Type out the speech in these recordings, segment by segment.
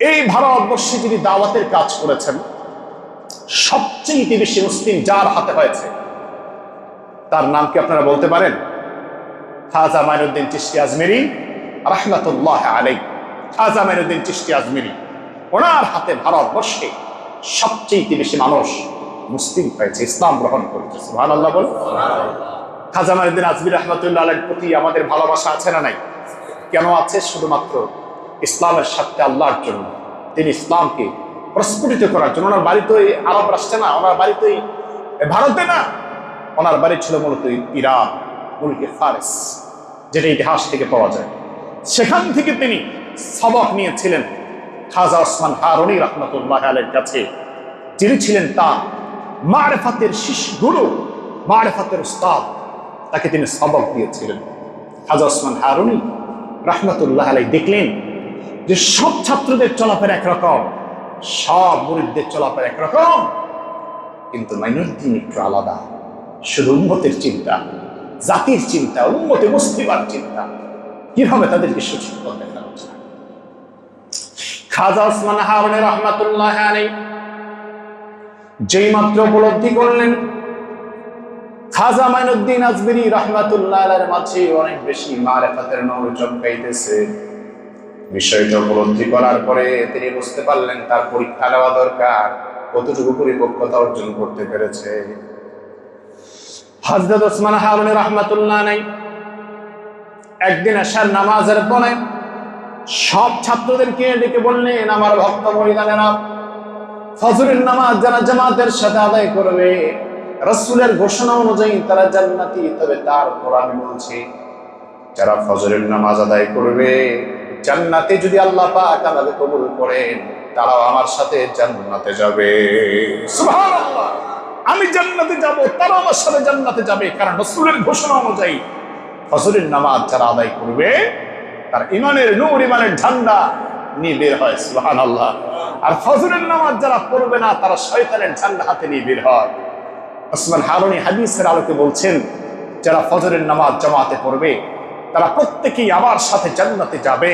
এই ভারতবর্ষে যিনি দাওয়াতের কাজ করেছেন, সবচেয়ে বেশি মুসলিম যার হাতে হয়েছে, তার নাম কি আপনারা বলতে পারেন? খাজা মাইনুদ্দিন চিস্তি আজমেরি, রহমতুল্লাহ আলাই খাজা মাইনুদ্দিন চিস্তি আজমেরি, ওনার হাতে ভারতবর্ষে সবচেয়ে বেশি মানুষ মুসলিম হয়েছে, ইসলাম গ্রহণ করেছে সুহান আল্লাহ বল খাজা মাইনুদ্দিন আজমির রহমতুল্লাহ প্রতি আমাদের ভালোবাসা আছে না নাই? কেন আছে? শুধুমাত্র ইসলামের সাথে আল্লাহর জন্য। তিনি ইসলামকে প্রস্ফুটিত করার জন্য। ওনার বাড়ি তো আরব রাষ্ট্রে না, ওনার বাড়ি তো ভারতে না। ওনার বাড়ি ছিল মূলত ইরান, মুলকে ফারেস, যেটা ইতিহাস থেকে পাওয়া যায়। সেখান থেকে তিনি সবক নিয়েছিলেন খাজা ওসমান হারুনি রহমতুল্লাহ আলের কাছে। যিনি ছিলেন তার মারেফাতের শিশু গুরু মারেফাতের উস্তাদ। তাকে তিনি সবক দিয়েছিলেন। খাজা ওসমান হারুনি রহমতুল্লাহ আলাই দেখলেন যে সব ছাত্রদের চলাফেরা একরকম, সব মুরিদদের চলাফেরা একরকম, কিন্তু মাইনুদ্দিন একটু আলাদা। শুধু উন্মতের চিন্তা, জাতির চিন্তা উন্মতে মুসলিমার চিন্তা। কীভাবে তাদেরকে দেখানো যায়? খাজা ওসমান যেই মাত্র খাজা মাইনুদ্দিন মাঝে অনেক বেশি বিষয়টা উপলব্ধি করার পরে তিনি বুঝতে পারলেন তার পরীক্ষা নেওয়া দরকার, কতটুকু পরিপক্কতা অর্জন করতে পেরেছে। হজরত ওসমান হারুন রহমাতুল্লাহ নাই একদিন আসার নামাজের পরে সব ছাত্রদেরকে ডেকে বললেন, আমার ভক্ত মহিলানেরা ফজরের নামাজ যারা জামাতের সাথে আদায় করবে, রসুলের ঘোষণা অনুযায়ী তারা জান্নাতি, তবে তারপর আমি বলছি, যারা ফজরের নামাজ আদায় করবে জান্নাতে যদি আল্লাহ পাক আমাকে কবুল করেন, তারাও আমার সাথে জান্নাতে যাবে। আমি জান্নাতে যাব, তারাও আমার সাথে জান্নাতে যাবে। কারণ রসুলের ঘোষণা অনুযায়ী ফজরের নামাজ যারা আদায় করবে, তার ইমানের নূর ইমানের ঝান্ডা নিয়ে বের হয় সুহান আল্লাহ আর ফজরের নামাজ যারা পড়বে না, তারা শয়তানের ঝান্ডা হাতে নিয়ে বের হয়। ওসমান হারুনি হাদিসের আলোকে বলছেন, যারা ফজরের নামাজ জামাতে পড়বে তারা প্রত্যেকেই আমার সাথে জান্নাতে যাবে।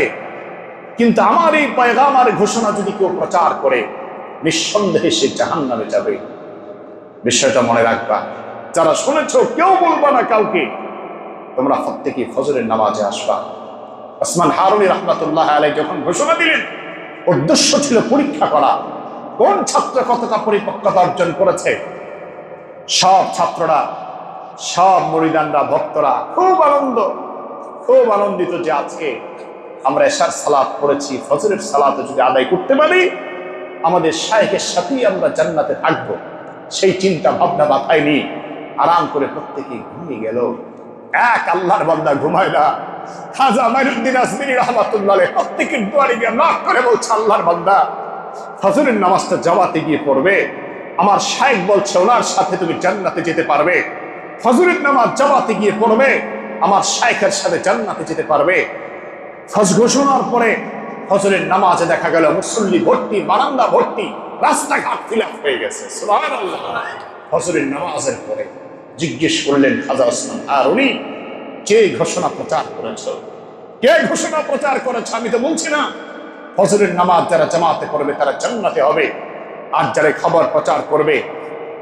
কিন্তু আমার এই পয়গামার ঘোষণা যদি কেউ প্রচার করে, নিঃসন্দেহে সে জাহান নামে যাবে। বিষয়টা মনে রাখবা, যারা শুনেছ কেউ বলবা না কাউকে, তোমরা প্রত্যেকেই ফজরের নামাজে আসবা। ওসমান হারুনি রহমতুল্লাহ আলাই যখন ঘোষণা দিলেন, উদ্দেশ্য ছিল পরীক্ষা করা, কোন ছাত্র কতটা পরিপক্কতা অর্জন করেছে, সব ছাত্ররা, সব মরিদানরা, ভক্তরা, খুব আনন্দ। খুব আনন্দিত যে আজকে আমরা এশার সালাদ পড়েছি, ফজরের সালাদ যদি আদায় করতে পারি, আমাদের শায়েকের সাথেই আমরা জান্নাতে থাকব। সেই চিন্তা ভাবনা মাথায় নিয়ে আরাম করে প্রত্যেকে ঘুমিয়ে গেল। এক আল্লাহর বান্দা ঘুমায় না। খাজা মাইনুদ্দিন আসমিনী রহমাতুল্লাহ প্রত্যেকের দুয়ারে গিয়ে নাক করে বলছে, আল্লাহর বান্দা, ফজরের নামাজটা জামাতে গিয়ে পড়বে। আমার শায়েক বলছে, ওনার সাথে তুমি জান্নাতে যেতে পারবে। ফজরের নামাজ জামাতে গিয়ে পড়বে। আমার শায়েখের সাথে জান্নাতে যেতে পারবে। ফজ ঘোষণার পরে ফজরের নামাজে দেখা গেল মুসল্লি ভর্তি, বারান্দা ভর্তি, রাস্তাঘাট ফিলাপ হয়ে গেছে। ফজরের নামাজের পরে জিজ্ঞেস করলেন খাজা ওসমান, আর উনি কে ঘোষণা প্রচার করেছ? কে ঘোষণা প্রচার করেছ আমি তো বলছি না। ফজরের নামাজ যারা জামাতে করবে তারা জান্নাতে হবে। আর যারা খবর প্রচার করবে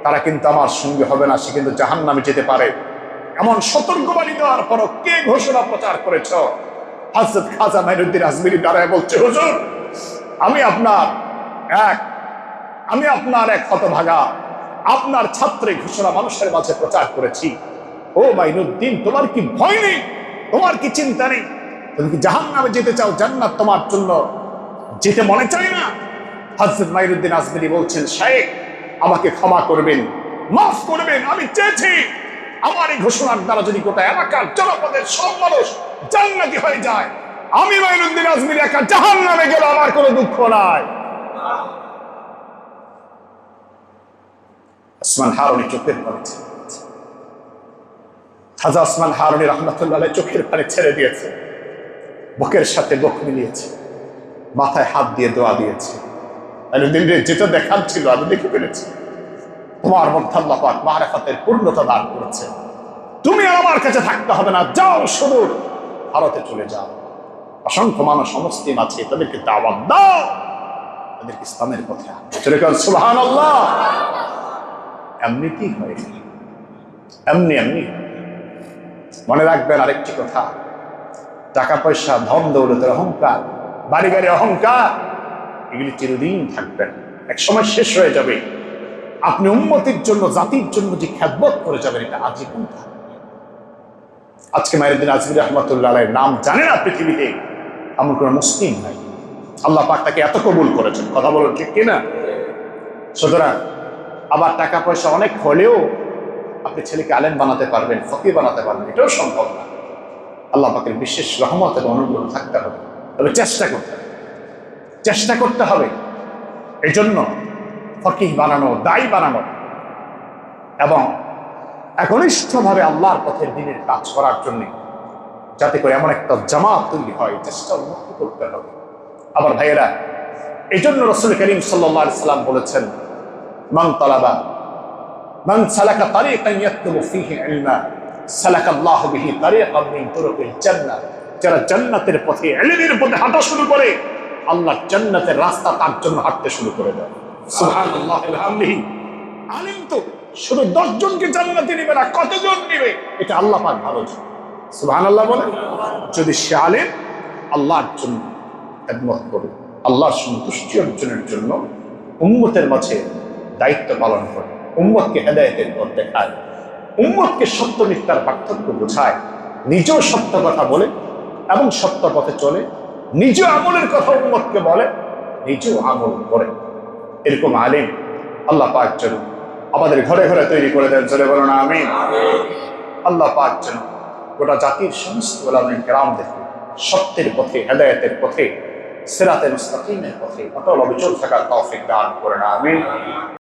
তারা কিন্তু আমার সঙ্গে হবে না, সে কিন্তু জাহান নামে যেতে পারে। এমন সতর্কবাণী দেওয়ার পরও কে ঘোষণা প্রচার করেছ? হাজরত খাজা মাইনুদ্দিন আজমিরি দাঁড়ায় বলছে, হুজুর, আমি আপনার এক, আমি আপনার এক হতভাগা। আপনার ছাত্রে ঘোষণা মানুষের মাঝে প্রচার করেছি। ও মাইনুদ্দিন তোমার কি ভয় নেই? তোমার কি চিন্তা নেই? তুমি কি জাহান নামে যেতে চাও? জান্নাত তোমার জন্য যেতে মনে চাই না? হজরত মাইনুদ্দিন আজমিরি বলছেন শায়েক আমাকে ক্ষমা করবেন, মাফ করবেন, আমি চেয়েছি। আমার এই ঘোষণার দ্বারা যদি গোটা এলাকার জনপদের সব মানুষ জান্নাতি হয়ে যায়, আমি মাইনুদ্দিন আজমিরি একা জাহান নামে গেলে আমার কোনো দুঃখ নাই। ওসমান হারুনি চোখের চোখের ছেড়ে দিয়েছে। বুকের সাথে মিলিয়েছে। মাথায় হাত দিয়ে দোয়া দিয়েছে। যেটা দেখার ছিল, আমি দেখে ফেলেছি। তোমার মধ্যে আল্লাহ পাক মারেফাতের পূর্ণতা দান করেছে। তুমি আমার কাছে থাকতে হবে না, যাও সুদূর ভারতে চলে যাও। অসংখ্য মানুষ সমস্তিম আছে, তাদেরকে দাওয়াত দাও। ওদেরকে ইসলামের পথে আনবে। যেরকম সুবহান আল্লাহ এমনিতেই হয়? এমনি এমনি। মনে রাখবেন আরেকটি কথা। টাকা পয়সা ধন দৌলতের অহংকার বাড়ি গাড়ি অহংকার, এগুলি চিরদিন থাকবেন এক সময় শেষ হয়ে যাবে। আপনি উন্নতির জন্য, জাতির জন্য যে খ্যাতবোধ করে যাবেন, এটা আজীবন আজকে মায়ের আজমির রহমতুল্লাহ নাম জানে না পৃথিবীতে। এমন কোনো মুসলিম নাই। আল্লাহ পাক তাকে এত কবুল করেছেন। কথা বলুন ঠিক কিনা? সুতরাং আবার টাকা পয়সা অনেক হলেও আপনি ছেলেকে আলেম বানাতে পারবেন, ফকির বানাতে পারবেন, এটাও সম্ভব না। আল্লাহ পাকের বিশেষ রহমত এবং অনুগ্রহ থাকতে হবে। তবে চেষ্টা করতে হবে। চেষ্টা করতে হবে। এই জন্য ফকিহ বানানো, দায়ী বানানো এবং একনিষ্ঠভাবে আল্লাহর পথের দিনের কাজ করার জন্য যাতে করে এমন একটা জামাত তৈরি হয় চেষ্টা উন্নত করতে হবে। আবার ভাইয়েরা এই জন্য রসুল করিম সাল্লাহ সাল্লাম বলেছেন, মান তালাবা, মান সালাকা তারিকান ইয়াতলুবু ফীহি ইলমা সালাকা বিহি তারিকান মিন তুরুকিল জান্নাহ। যারা জান্নাতের পথে, ইলমের পথে হাঁটা শুরু করে, আল্লাহ জান্নাতের রাস্তা তার জন্য হাঁটতে শুরু করে দেয়। আলিম তো, শুধু দশ জনকে জান্নাতে নিবে না কতজন নিবে এটা আল্লাহ পাক ভালো জানে। সুবহানাল্লাহ বলে যদি সে আলেম, আল্লাহর জন্য খেদমত করে, আল্লাহর সন্তুষ্টি অর্জনের জন্য উম্মতের মাঝে দায়িত্ব পালন করে, উম্মতকে হেদায়তের পথ দেখায়, উম্মতকে সত্য মিথ্যার পার্থক্য বোঝায়, নিজেও সত্য কথা বলে এবং সত্য পথে চলে, নিজেও আমলের কথা উম্মতকে বলে, নিজেও আমল করে। এরকম আলিম আল্লাহ পাক যেন আমাদের ঘরে ঘরে তৈরি করে দেন চলে বলো না আমি আল্লাহ পাক যেন গোটা জাতির সমস্ত গ্রাম দেখে সত্যের পথে, হেদায়তের পথে, সেরাতে মুস্তাকিমের পথে অটল অবিচল থাকার তৌফিক দান করে না আমি